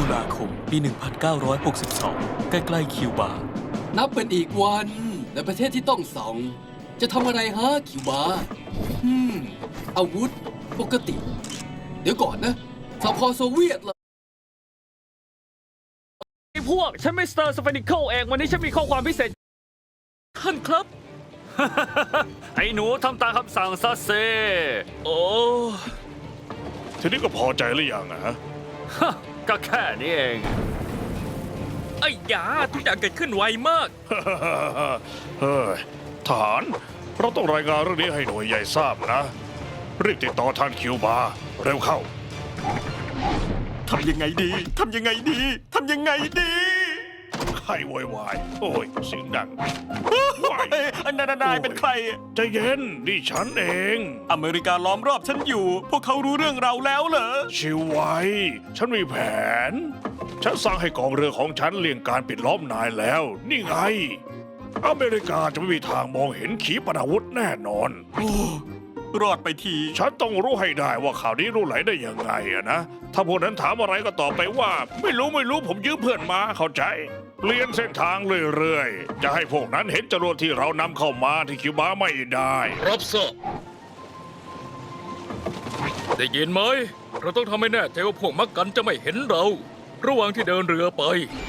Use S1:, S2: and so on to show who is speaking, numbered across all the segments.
S1: ตุลาคม ปี 1962 ใกล้ๆคิวบา
S2: นับเป็นอีกวันในประเทศที่ต้องส่อง จะทำอะไรฮะคิวบาอืมอาวุธปกติ เดี๋ยวก่อนนะสหพโซเวียตเหรอ
S3: ไอ้พวก ฉันไม่สเตอร์สเฟนิเคิลเอง วันนี้ฉันมีข้อความพิเศษ ท่านครับไอ้หนูทำตามคำสั่งซะเซ โอ้
S4: ทีนี้ก็พอใจหรือยังอะฮะ
S3: ฮะก็แค่นี้เอง ไอ้ยาทุกอย่างเกิดขึ้นไวมาก
S4: เฮ้ยฐานเราต้องรายงานเรื่องนี้ให้หน่วยใหญ่ทราบนะรีบติดต่อท่านคิวบาเร็วเข้า
S1: ทำยังไงดี ทำยังไงดี ทำยังไงดี
S4: ใค รโวยวายโอ้ยเสียงดังวาย
S1: เอ้ยอันนานายเป็นใคร
S4: ใจเย็นนี่ฉันเอง
S1: อเมริกาล้อมรอบฉันอยู่ พวกเขารู้เรื่องเราแล้วเหรอ
S4: ชิวไว้ ฉันมีแผน ฉันสั่งให้กองเรือของฉันเลี่ยงการปิดล้อมนายแล้ว นี่ไง อเมริกาจะไม่มีทางมองเห็นขีปนาวุธแน่นอน
S1: โอ้ รอดไปที
S4: ฉันต้องรู้ให้ได้ว่าข่าวนี้รู้ไหลได้ยังไงอะนะ ถ้าพวกนั้นถามอะไรก็ตอบไปว่า ไม่รู้ไม่รู้ผมยืมเพื่อนมาเข้าใจ เปลี่ยนเส้นทางเรื่อยๆ จะให้พวกนั้นเห็นจรวดที่เรานำเข้ามาที่คิวบาไม่ได้
S3: รับทราบได้ยินไหม เราต้องทำให้แน่ใจว่าพวกมักกันจะไม่เห็นเรา ระหว่างที่เดินเรือไป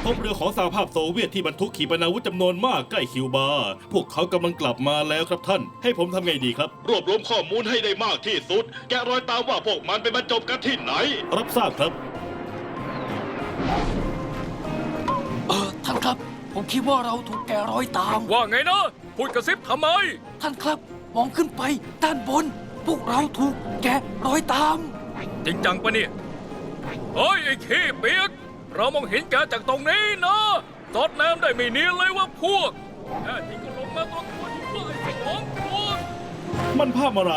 S5: พบเรือของสหภาพโซเวียตที่บรรทุกขีปนาวุธจำนวนมากใกล้คิวบา พวกเขากำลังกลับมาแล้วครับท่าน ให้ผมทำไงดีครับ
S6: รวบรวมข้อมูลให้ได้มากที่สุด แกะรอยตามว่าพวกมันไปบรรจบกันที่ไหน
S5: รับทราบครับ
S2: เออท่านครับ ผมคิดว่าเราถูกแกะรอยตาม
S3: ว่าไงนะ พูดกระซิบทำไม
S2: ท่านครับมองขึ้นไปด้านบน พวกเราถูกแกะรอยตาม
S3: จริงจังปะเนี่ย เฮ้ย ไอ้ขี้เปียก เรามองเห็นแกจากตรงนี้นะจอดน้ำได้ไม่เนียนเลยว่าพวกแค่ที่ก็ลงมาตรงคนที่ว่าไอ้สองคน
S5: มันภาพอะไร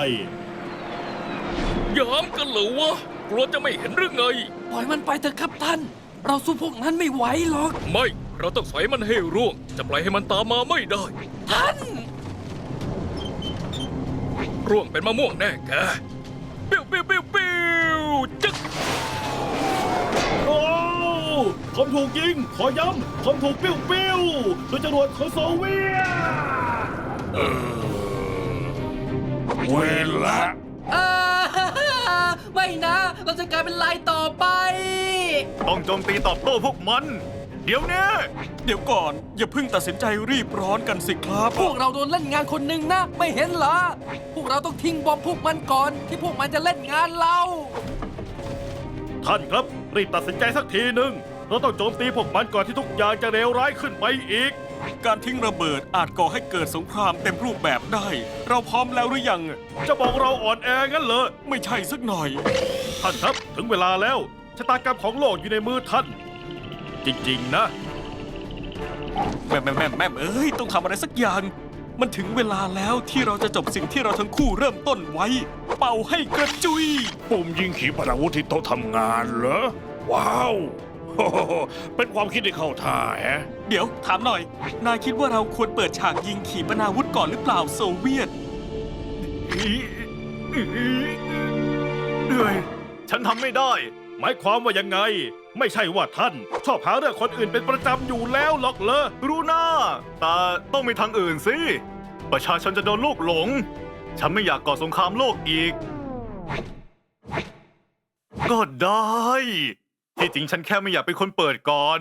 S3: ยามกันเหรือวะกลัวจะไม่เห็นหรือไง
S2: ปล่อยมันไปเถอะครับท่าน เราสู้พวกนั้นไม่ไหวหรอก
S3: ไม่เราต้องสอยมันให้ร่วง จะปล่อยให้มันตามมาไม่ได้
S2: ท่าน
S3: ร่วงเป็นมะม่วงแน่แกปิ้วปิ้วปิ้วปิ้ว
S5: ผมถูกยิง ขอย้ำ ผมถูกปิ้วปิ้วโดยจรวดของโซเวียต
S4: เวลา
S2: อ่าไม่นะ เราจะกลายเป็นลายต่อไป
S7: ต้องโจมตีตอบโต้พวกมัน เดี๋ยวนี้
S1: เดี๋ยวก่อน อย่าเพิ่งตัดสินใจรีบร้อนกันสิครับ
S2: พวกเราโดนเล่นงานคนหนึ่งนะ ไม่เห็นเหรอ พวกเราต้องทิ้งบอมพวกมันก่อน ที่พวกมันจะเล่นงานเรา
S5: ท่านครับ รีบตัดสินใจสักทีหนึ่ง เราต้องโจมตีพวกมันก่อนที่ทุกอย่างจะเลวร้ายขึ้นไปอีก
S1: การทิ้งระเบิดอาจก่อให้เกิดสงครามเต็มรูปแบบได้ เราพร้อมแล้วหรือยัง
S5: จะบอกเราอ่อนแองั้นเหรอ
S1: ไม่ใช่สักหน่อย
S5: ท่านครับถึงเวลาแล้วชะตากรรมของโลกอยู่ในมือท่าน จริงๆนะ
S1: แม่แม่แม่แม่เอ้ยต้องทำอะไรสักอย่าง มันถึงเวลาแล้วที่เราจะจบสิ่งที่เราทั้งคู่เริ่มต้นไว้ เป่าให้กระจุย
S4: ปุ่มยิงขีปนาวุธที่โต๊ะทำงานเหรอ ว้าว โอ้โหเป็นความคิดที่เข้าท่าแฮะ
S1: เดี๋ยวถามหน่อย นายคิดว่าเราควรเปิดฉากยิงขีปนาวุธก่อนหรือเปล่าโซเวียต
S7: เหนื่อยฉันทำไม่ได้
S5: หมายความว่ายังไง ไม่ใช่ว่าท่าน ชอบหาเรื่องคนอื่นเป็นประจำอยู่แล้วหรอกเหรอ
S7: รู้หน้า แต่ต้องมีทางอื่นสิ ประชาชนจะโดนลูกหลง ฉันไม่อยากก่อสงครามโลกอีก ก็ได้ ที่จริงฉันแค่ไม่อยากเป็นคนเปิดก่อน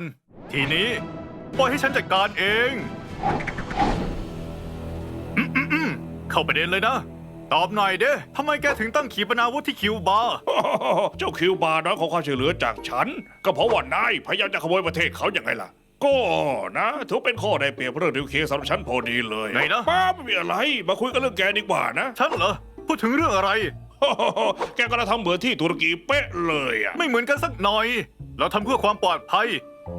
S7: ทีนี้ปล่อยให้ฉันจัดการเองอืมอืมอืมเข้าประเด็นเลยนะ ตอบหน่อยเด้ทำไมแกถึงตั้งขีปนาวุธที่คิวบา
S4: เจ้าคิวบาร์นะขอความช่วยเหลือจากฉัน ก็เพราะว่านายพยายามจะขโมยประเทศเขาอย่างไงล่ะ ก็นะถือเป็นข้อได้เปรียบเรื่องนิวเคลียร์สำหรับฉันพอดีเลย
S7: ไหนนะ
S4: ป้าไม่มีอะไรมาคุยกันเรื่องแกดีกว่านะ
S7: ฉันเหรอ พูดถึงเรื่องอะไร
S4: แกก็ทำเหมือนที่ตุรกีเป๊ะเลยอะ
S7: ไม่เหมือนกันสักหน่อย เราทำเพื่อความปลอดภัย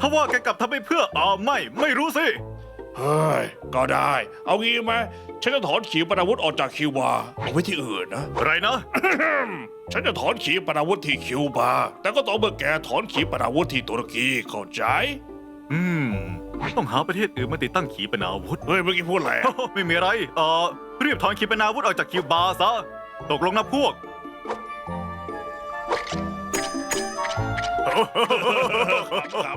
S7: ถ้าว่าแกกลับทำไปเพื่ออ่าไม่ ไม่รู้สิ
S4: เฮ้ย ก็ได้ เอางี้ไหมฉันจะถอนขีปนาวุธออกจากคิวบาร์เอาไว้ที่อื่นนะ
S7: อะไรนะ
S4: ฉันจะถอนขีปนาวุธที่คิวบาร์แต่ก็ต้องเมื่อแกถอนขีปนาวุธที่ตุรกีเข้าใจ
S7: อืม ต้องหาประเทศอื่นมาติดตั้งขีปนาวุธ
S4: เฮ้ยเมื่อกี้พูดอะไรอะ
S7: ไม่มีอะไร เอ่อรีบถอนขีปนาวุธออกจากคิวบาซะ ตกลงนะพวก
S4: เอครับ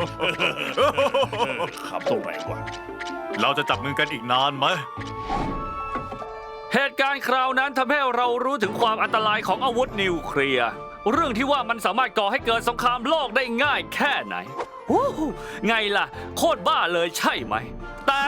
S4: ครับตรงไหนวะ
S7: เราจะจับมือกันอีกนานไหม
S8: เหตุการณ์คราวนั้นทำให้เรารู้ถึงความอันตรายของอาวุธนิวเคลียร์ เรื่องที่ว่ามันสามารถก่อให้เกิดสงครามโลกได้ง่ายแค่ไหนวู้หูไงล่ะ โคตรบ้าเลยใช่ไหม แต่